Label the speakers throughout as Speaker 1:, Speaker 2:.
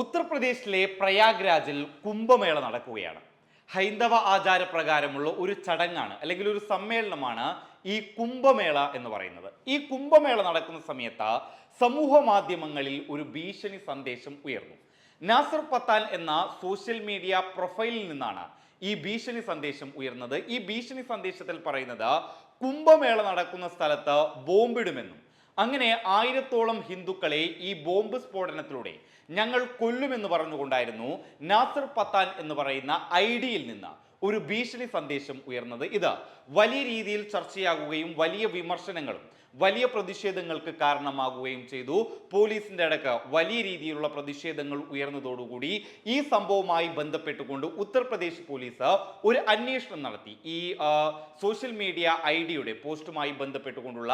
Speaker 1: ഉത്തർപ്രദേശിലെ പ്രയാഗ്രാജിൽ കുംഭമേള നടക്കുകയാണ്. ഹൈന്ദവ ആചാരപ്രകാരമുള്ള ഒരു ചടങ്ങാണ് അല്ലെങ്കിൽ ഒരു സമ്മേളനമാണ് ഈ കുംഭമേള എന്ന് പറയുന്നത്. ഈ കുംഭമേള നടക്കുന്ന സമയത്ത് സമൂഹ മാധ്യമങ്ങളിൽ ഒരു ഭീഷണി സന്ദേശം ഉയർന്നു. നാസർ പത്താൻ എന്ന സോഷ്യൽ മീഡിയ പ്രൊഫൈലിൽ നിന്നാണ് ഈ ഭീഷണി സന്ദേശം ഉയർന്നത്. ഈ ഭീഷണി സന്ദേശത്തിൽ പറയുന്നത് കുംഭമേള നടക്കുന്ന സ്ഥലത്ത് ബോംബിടുമെന്നും അങ്ങനെ ആയിരത്തോളം ഹിന്ദുക്കളെ ഈ ബോംബ് സ്ഫോടനത്തിലൂടെ ഞങ്ങൾ കൊല്ലുമെന്ന് പറഞ്ഞുകൊണ്ടായിരുന്നു നാസർ പത്താൻ എന്ന് പറയുന്ന ഐഡിയിൽ നിന്ന്. ഒരു ഭീഷണി സന്ദേശം ഉയർന്നത് ഇത്. വലിയ രീതിയിൽ ചർച്ചയാകുകയും വലിയ വിമർശനങ്ങളും വലിയ പ്രതിഷേധങ്ങൾക്ക് കാരണമാകുകയും ചെയ്തു. പോലീസിന്റെ അടക്ക വലിയ രീതിയിലുള്ള പ്രതിഷേധങ്ങൾ ഉയർന്നതോടുകൂടി ഈ സംഭവവുമായി ബന്ധപ്പെട്ടുകൊണ്ട് ഉത്തർപ്രദേശ് പോലീസ് ഒരു അന്വേഷണം നടത്തി. ഈ സോഷ്യൽ മീഡിയ ഐ ഡിയുടെ പോസ്റ്റുമായി ബന്ധപ്പെട്ടുകൊണ്ടുള്ള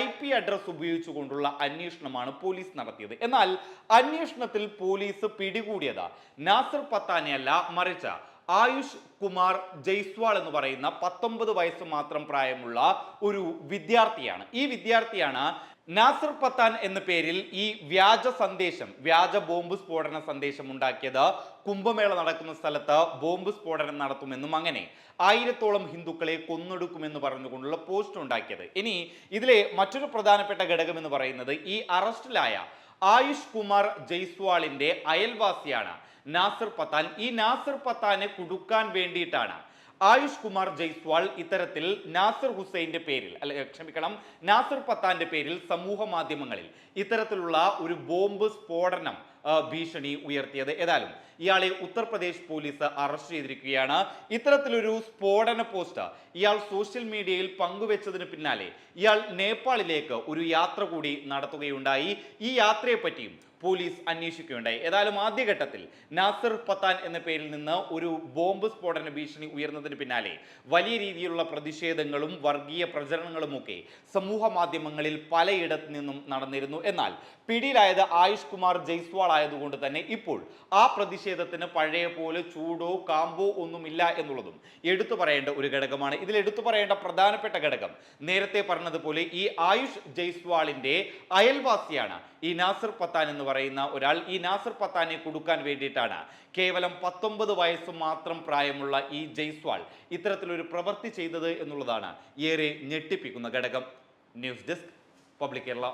Speaker 1: ഐ പി അഡ്രസ് ഉപയോഗിച്ചുകൊണ്ടുള്ള അന്വേഷണമാണ് പോലീസ് നടത്തിയത്. എന്നാൽ അന്വേഷണത്തിൽ പോലീസ് പിടികൂടിയത്. നാസർ പത്താനെയല്ല മറിച്ച് ആയുഷ് കുമാർ ജയ്സ്വാൾ എന്ന് പറയുന്ന പത്തൊമ്പത് വയസ്സ് മാത്രം പ്രായമുള്ള ഒരു വിദ്യാർത്ഥിയാണ്. ഈ വിദ്യാർത്ഥിയാണ് നാസർ പത്താൻ എന്ന പേരിൽ ഈ വ്യാജ സന്ദേശം വ്യാജ ബോംബ് സ്ഫോടന സന്ദേശം ഉണ്ടാക്കിയത്. കുംഭമേള നടക്കുന്ന സ്ഥലത്ത് ബോംബ് സ്ഫോടനം നടത്തുമെന്നും അങ്ങനെ ആയിരത്തോളം ഹിന്ദുക്കളെ കൊന്നൊടുക്കുമെന്ന് പറഞ്ഞുകൊണ്ടുള്ള പോസ്റ്റ് ഉണ്ടാക്കിയത്. ഇനി ഇതിലെ മറ്റൊരു പ്രധാനപ്പെട്ട ഘടകം എന്ന് പറയുന്നത് ഈ അറസ്റ്റിലായ ആയുഷ് കുമാർ ജയ്സ്വാളിന്റെ അയൽവാസിയാണ് നാസർ പത്താൻ. ഈ നാസർ പത്താനെ കുടുക്കാൻ വേണ്ടിയിട്ടാണ് ആയുഷ് കുമാർ ജയ്സ്വാൾ ഇത്തരത്തിൽ നാസർ ഹുസൈന്റെ പേരിൽ അല്ലെ ക്ഷമിക്കണം നാസർ പത്താന്റെ പേരിൽ സമൂഹ മാധ്യമങ്ങളിൽ ഇത്തരത്തിലുള്ള ഒരു ബോംബ് സ്ഫോടനം ഭീഷണി ഉയർത്തിയത്. ഏതായാലും ഇയാളെ ഉത്തർപ്രദേശ് പോലീസ് അറസ്റ്റ് ചെയ്തിരിക്കുകയാണ്. ഇത്തരത്തിലൊരു സ്ഫോടന പോസ്റ്റ് ഇയാൾ സോഷ്യൽ മീഡിയയിൽ പങ്കുവെച്ചതിന് പിന്നാലെ ഇയാൾ നേപ്പാളിലേക്ക് ഒരു യാത്ര കൂടി നടത്തുകയുണ്ടായി. ഈ യാത്രയെ പറ്റിയും പോലീസ് അന്വേഷിക്കുകയുണ്ടായി. ഏതായാലും ആദ്യഘട്ടത്തിൽ നാസർ പത്താൻ എന്ന പേരിൽ നിന്ന് ഒരു ബോംബ് സ്ഫോടന ഭീഷണി ഉയർന്നതിന് പിന്നാലെ വലിയ രീതിയിലുള്ള പ്രതിഷേധങ്ങളും വർഗീയ പ്രചരണങ്ങളുമൊക്കെ സമൂഹ മാധ്യമങ്ങളിൽ പലയിടത്തു നിന്നും നടന്നിരുന്നു. എന്നാൽ പിടിയിലായത് ആയുഷ് കുമാർ ജയ്സ്വാൾ ആയതുകൊണ്ട് തന്നെ ഇപ്പോൾ ആ പ്രതിഷേധത്തിന് പഴയ പോലെ ചൂടോ കാമ്പോ ഒന്നുമില്ല എന്നുള്ളതും എടുത്തു പറയേണ്ട ഒരു ഘടകമാണ്. ഇതിൽ എടുത്തു പറയേണ്ട പ്രധാനപ്പെട്ട ഘടകം നേരത്തെ പറഞ്ഞതുപോലെ ഈ ആയുഷ് ജയ്സ്വാളിന്റെ അയൽവാസിയാണ്. ഈ നാസർ പത്താൻ എന്ന് പറയുന്ന ഒരാൾ ഈ നാസർ പത്താനെ കൊടുക്കാൻ വേണ്ടിയിട്ടാണ്. കേവലം പത്തൊമ്പത് വയസ്സ് മാത്രം പ്രായമുള്ള ഈ ജയ്സ്വാൾ ഇത്തരത്തിലൊരു പ്രവൃത്തി ചെയ്തത് എന്നുള്ളതാണ് ഏറെ ഞെട്ടിപ്പിക്കുന്ന ഘടകം. News desk public Kerala.